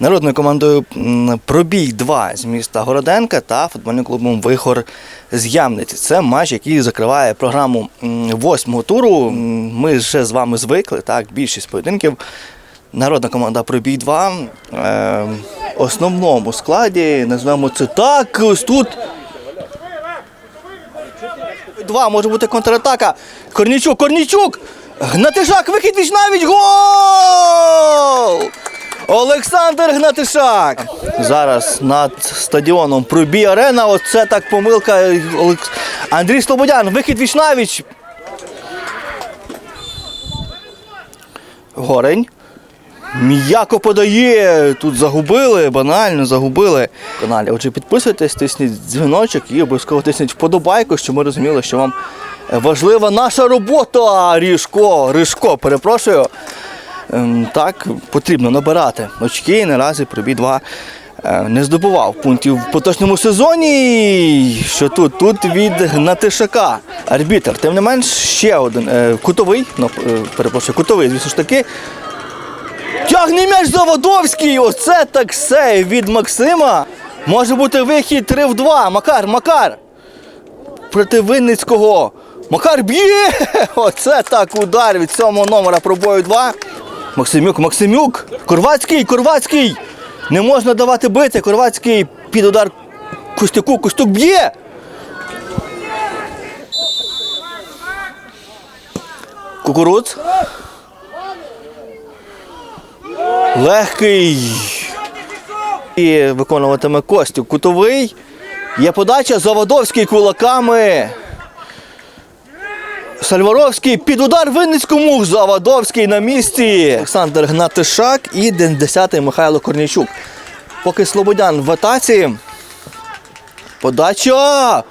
народною командою Пробій 2 з міста Городенка та футбольним клубом Вихор з Ямниці. Це матч, який закриває програму восьмого туру. Ми вже з вами звикли, так, більшість поєдинків. Народна команда Пробій 2 е, основному складі, називаємо це так. Ось тут Два, може бути контратака. Корнічук, Корнічук! Гнатишак, вихід віч навіть гол! Олександр Гнатишак. Зараз над стадіоном Пробій Арена. Оце так помилка. Андрій Слободян, вихід Вічнавіч. Горень. М'яко подає. Тут загубили, банально загубили. Каналі. Отже, підписуйтесь, тисніть дзвіночок і обов'язково тисніть вподобайку, щоб ми розуміли, що вам важлива наша робота. Ріжко, Рижко, перепрошую. Ем, Так, потрібно набирати очки. Наразі пробій 2 не здобував пунктів в поточному сезоні. Що тут? Тут від Гнатишака. Арбітер. Тим не менш, ще один е, кутовий, ну, е, перепрошую, кутовий, звісно ж таки. Тягне м'яч Заводовський! Оце так все від Максима. Може бути вихід 3 в 2. Макар, Макар. Проти Винницького. Макар б'є! Оце так удар від сьомого номера пробою 2. Максимюк, Максимюк. Корвацький, Корвацький. Не можна давати бити. Корвацький під удар Костюку. Костюк б'є. Кукуруц. Легкий. І виконуватиме Костю кутовий. Є подача Заводовський кулаками. Сальваровський під удар Винницькому. Заводовський на місці. Олександр Гнатишак і 10-й Михайло Корнійчук. Поки Слободян в атаці. Подача.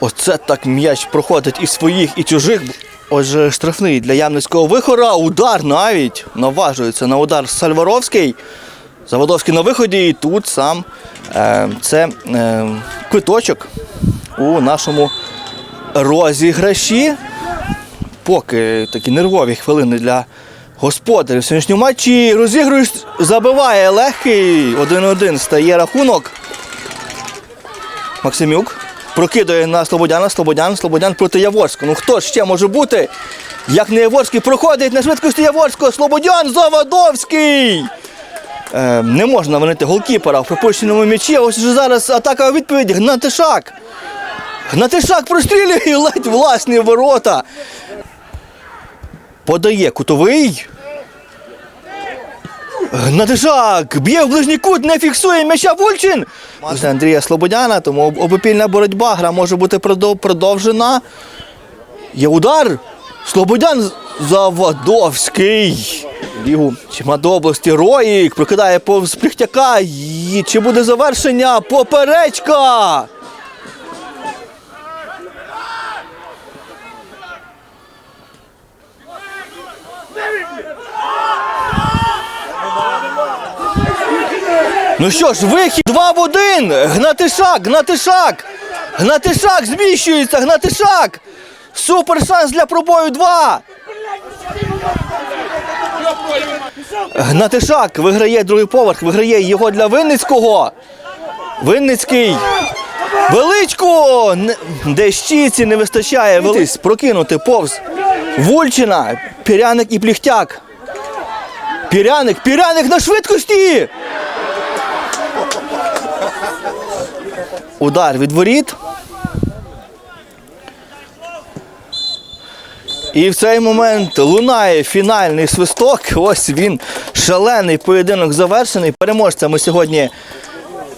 Оце так м'яч проходить і своїх, і чужих. Отже, штрафний для Ямницького вихора. Удар навіть наважується на удар Сальваровський. Заводовський на виході, і тут сам е, це е, квиточок у нашому розіграші. Поки такі нервові хвилини для господарів сьогоднішньому матчі. Розігруєш, забиває легкий. 1-1 стає рахунок. Максимюк прокидає на Слободяна, Слободян, Слободян проти Яворського. Ну хто ще може бути? Як не Яворський проходить на швидкості Яворського. Слободян Заводовський! Е, не можна винити голкіпера в пропущеному м'ячі. Ось вже зараз атака у відповідь Гнатишак. Гнатишак прострілює ледь власні ворота. Подає кутовий. Гнатишак б'є в ближній кут, не фіксує м'яча Вульчин. Це Андрія Слободяна, тому об- обопільна боротьба. Гра може бути продов- продовжена. Є удар. Слободян з- Заводовський. Лігу чемпіонату області Роїк прокидає повз Пліхтяка. Чи буде завершення? Поперечка! Ну що ж, вихід 2 в 1. Гнатишак, Гнатишак. Гнатишак зміщується, Гнатишак. Супер шанс для пробою 2. Гнатишак виграє другий поверх, виграє його для Винницького. Винницький. Величко! Дещиці не вистачає. Велись прокинути повз Вульчина, Піряник і Пліхтяк. Піряник, Піряник на швидкості! Удар від воріт. І в цей момент лунає фінальний свисток. Ось він шалений поєдинок завершений. Переможця ми сьогодні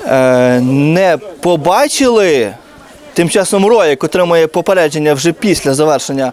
е, не побачили. Тим часом Роєк отримує попередження вже після завершення